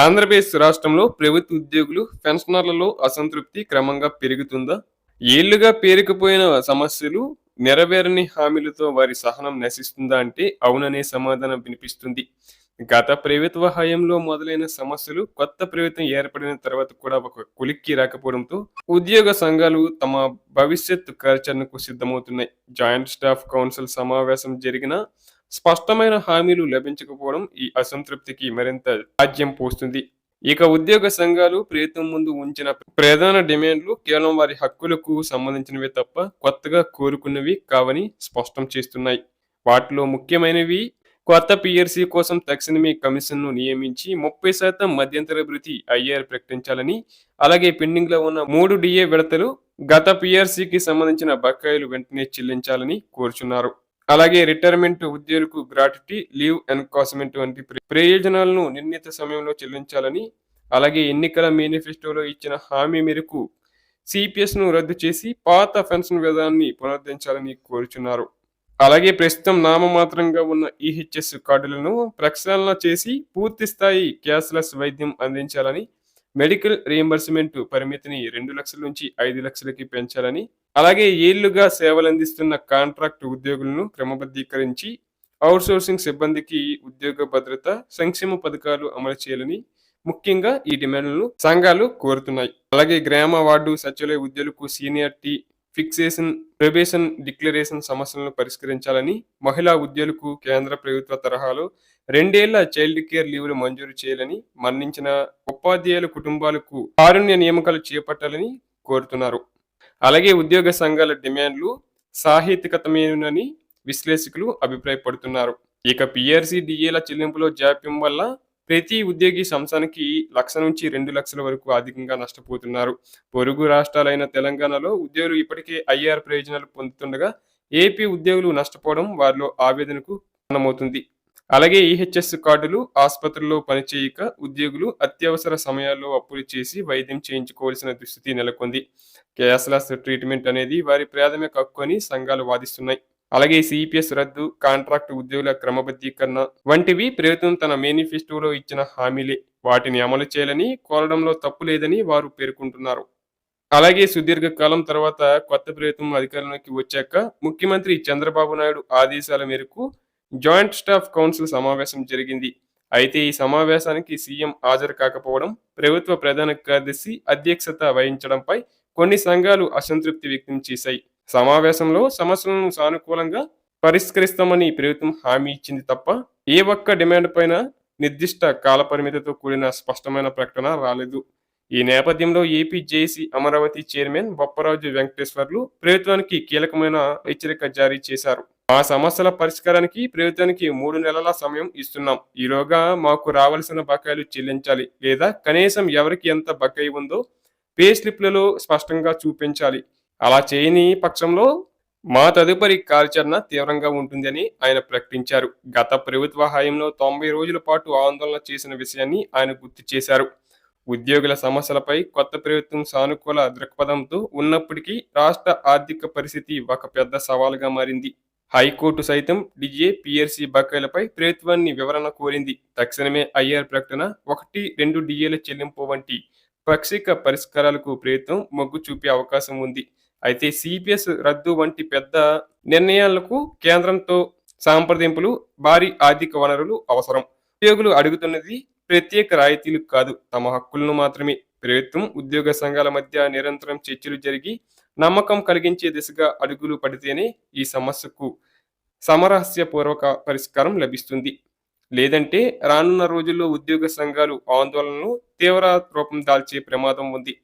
ఆంధ్రప్రదేశ్ రాష్ట్రంలో ప్రభుత్వ ఉద్యోగులు పెన్షనర్లలో అసంతృప్తి క్రమంగా పెరుగుతుందా? ఏళ్ళుగా పేరుకుపోయిన సమస్యలు నెరవేరని హామీలతో వారి సహనం నశిస్తుందా అంటే అవుననే సమాధానం వినిపిస్తుంది. గత ప్రభుత్వ హయాంలో మొదలైన సమస్యలు కొత్త ప్రభుత్వం ఏర్పడిన తర్వాత కూడా ఒక కొలిక్కి రాకపోవడంతో ఉద్యోగ సంఘాలు తమ భవిష్యత్తు కార్యాచరణకు సిద్ధమవుతున్నాయి. జాయింట్ స్టాఫ్ కౌన్సిల్ సమావేశం జరిగిన స్పష్టమైన హామీలు లభించకపోవడం ఈ అసంతృప్తికి మరింత రాజ్యం పోస్తుంది. ఇక ఉద్యోగ సంఘాలు ప్రయత్నం ముందు ఉంచిన ప్రధాన డిమాండ్లు కేవలం వారి హక్కులకు సంబంధించినవే తప్ప కొత్తగా కోరుకున్నవి కావని స్పష్టం చేస్తున్నాయి. వాటిలో ముఖ్యమైనవి కొత్త పిఆర్సీ కోసం తక్షణమే కమిషన్ను నియమించి ముప్పై శాతం మధ్యంతర భృతి ఐఆర్ ప్రకటించాలని అలాగే పెండింగ్లో ఉన్న మూడు డిఏ విడతలు గత పిఆర్సీకి సంబంధించిన బకాయిలు వెంటనే చెల్లించాలని కోరుచున్నారు. అలాగే రిటైర్మెంట్ ఉద్యోగులకు గ్రాట్యుటీ లీవ్ ఎన్కాస్మెంట్ వంటి ప్ర- ప్రయోజనాలను నిర్ణీత సమయంలో చెల్లించాలని అలాగే ఎన్నికల మేనిఫెస్టోలో ఇచ్చిన హామీ మేరకు సిపిఎస్ను రద్దు చేసి పాత పెన్షన్ విధానాన్ని పునరుద్ధరించాలని కోరుచున్నారు. అలాగే ప్రస్తుతం నామమాత్రంగా ఉన్న ఈహెచ్ఎస్ కార్డులను ప్రక్షాళన చేసి పూర్తి స్థాయి క్యాష్లెస్ వైద్యం అందించాలని మెడికల్ రియంబర్స్మెంట్ పరిమితిని రెండు లక్షల నుంచి ఐదు లక్షలకి పెంచాలని అలాగే ఏళ్ళుగా సేవలందిస్తున్న కాంట్రాక్ట్ ఉద్యోగులను క్రమబద్ధీకరించి అవుట్సోర్సింగ్ సిబ్బందికి ఉద్యోగ భద్రత సంక్షేమ పథకాలు అమలు చేయాలని ముఖ్యంగా ఈ డిమాండ్లను సంఘాలు కోరుతున్నాయి. అలాగే గ్రామ వార్డు సచివాలయ ఉద్యోగులకు సీనియారిటీ ఫిక్సేషన్ ప్రొబేషన్ డిక్లరేషన్ సమస్యలను పరిష్కరించాలని మహిళా ఉద్యోగులకు కేంద్ర ప్రభుత్వ తరహాలో రెండేళ్ళ చైల్డ్ కేర్ లీవ్లు మంజూరు చేయాలని మరణించిన ఉపాధ్యాయుల కుటుంబాలకు కారుణ్య నియామకాలు చేపట్టాలని కోరుతున్నారు. అలాగే ఉద్యోగ సంఘాల డిమాండ్లు సాహిత్యకతమేనని విశ్లేషకులు అభిప్రాయపడుతున్నారు. ఇక పిఆర్సీ డిఏల చెల్లింపులో జాప్యం వల్ల ప్రతి ఉద్యోగి సంస్థానికి లక్ష నుంచి రెండు లక్షల వరకు అధికంగా నష్టపోతున్నారు. పొరుగు రాష్ట్రాలైన తెలంగాణలో ఉద్యోగులు ఇప్పటికే ఐఆర్ ప్రయోజనాలు పొందుతుండగా ఏపీ ఉద్యోగులు నష్టపోవడం వారిలో ఆవేదనకు కారణమవుతుంది. అలాగే ఈహెచ్ఎస్ కార్డులు ఆసుపత్రుల్లో పనిచేయక ఉద్యోగులు అత్యవసర సమయాల్లో అప్పులు చేసి వైద్యం చేయించుకోవాల్సిన దుస్థితి నెలకొంది. క్యాష్లెస్ ట్రీట్మెంట్ అనేది వారి ప్రాథమిక హక్కు అని సంఘాలు వాదిస్తున్నాయి. అలాగే సిపిఎస్ రద్దు కాంట్రాక్ట్ ఉద్యోగుల క్రమబద్ధీకరణ వంటివి ప్రభుత్వం తన మేనిఫెస్టోలో ఇచ్చిన హామీలే. వాటిని అమలు చేయాలని కోరడంలో తప్పు లేదని వారు పేర్కొంటున్నారు. అలాగే సుదీర్ఘకాలం తర్వాత కొత్త ప్రభుత్వం అధికారంలోకి వచ్చాక ముఖ్యమంత్రి చంద్రబాబు నాయుడు ఆదేశాల మేరకు జాయింట్ స్టాఫ్ కౌన్సిల్ సమావేశం జరిగింది. అయితే ఈ సమావేశానికి సీఎం హాజరు కాకపోవడం ప్రభుత్వ ప్రధాన కార్యదర్శి అధ్యక్షత వహించడంపై కొన్ని సంఘాలు అసంతృప్తి వ్యక్తం చేశాయి. సమావేశంలో సమస్యలను సానుకూలంగా పరిష్కరిస్తామని ప్రభుత్వం హామీ ఇచ్చింది తప్ప ఏ ఒక్క డిమాండ్ పైన నిర్దిష్ట కాలపరిమితితో కూడిన స్పష్టమైన ప్రకటన రాలేదు. ఈ నేపథ్యంలో AP JC Amaravati chairman Bopparaju Venkateswarlu ప్రభుత్వానికి కీలకమైన హెచ్చరిక జారీ చేశారు. మా సమస్యల పరిష్కారానికి ప్రభుత్వానికి మూడు నెలల సమయం ఇస్తున్నాం. ఈలోగా మాకు రావాల్సిన బకాయిలు చెల్లించాలి. లేదా కనీసం ఎవరికి ఎంత బకాయి ఉందో పే స్లిప్లలో స్పష్టంగా చూపించాలి. అలా చేయని పక్షంలో మా తదుపరి కార్యాచరణ తీవ్రంగా ఉంటుందని ఆయన ప్రకటించారు. గత ప్రభుత్వ హయాంలో తొంభై రోజుల పాటు ఆందోళన చేసిన విషయాన్ని ఆయన గుర్తు చేశారు. ఉద్యోగుల సమస్యలపై కొత్త ప్రభుత్వం సానుకూల దృక్పథంతో ఉన్నప్పటికీ రాష్ట్ర ఆర్థిక పరిస్థితి ఒక పెద్ద సవాలుగా మారింది. హైకోర్టు సైతం డిజే పిఆర్సీ బకాయిలపై ప్రభుత్వాన్ని వివరణ కోరింది. తక్షణమే ఐఆర్ ప్రకటన ఒకటి రెండు డిఏల చెల్లింపు వంటి పాక్షిక పరిష్కారాలకు ప్రభుత్వం మొగ్గు చూపే అవకాశం ఉంది. అయితే సిపిఎస్ రద్దు వంటి పెద్ద నిర్ణయాలకు కేంద్రంతో సాంప్రదింపులు భారీ ఆర్థిక వనరులు అవసరం. ఉద్యోగులు అడుగుతున్నది ప్రత్యేక రాయితీలు కాదు తమ హక్కులను మాత్రమే. ప్రభుత్వం ఉద్యోగ సంఘాల మధ్య నిరంతరం చర్చలు జరిగి నమ్మకం కలిగించే దిశగా అడుగులు పడితేనే ఈ సమస్యకు సమరస్యపూర్వక పరిష్కారం లభిస్తుంది. లేదంటే రానున్న రోజుల్లో ఉద్యోగ సంఘాలు ఆందోళనలు తీవ్ర రూపం దాల్చే ప్రమాదం ఉంది.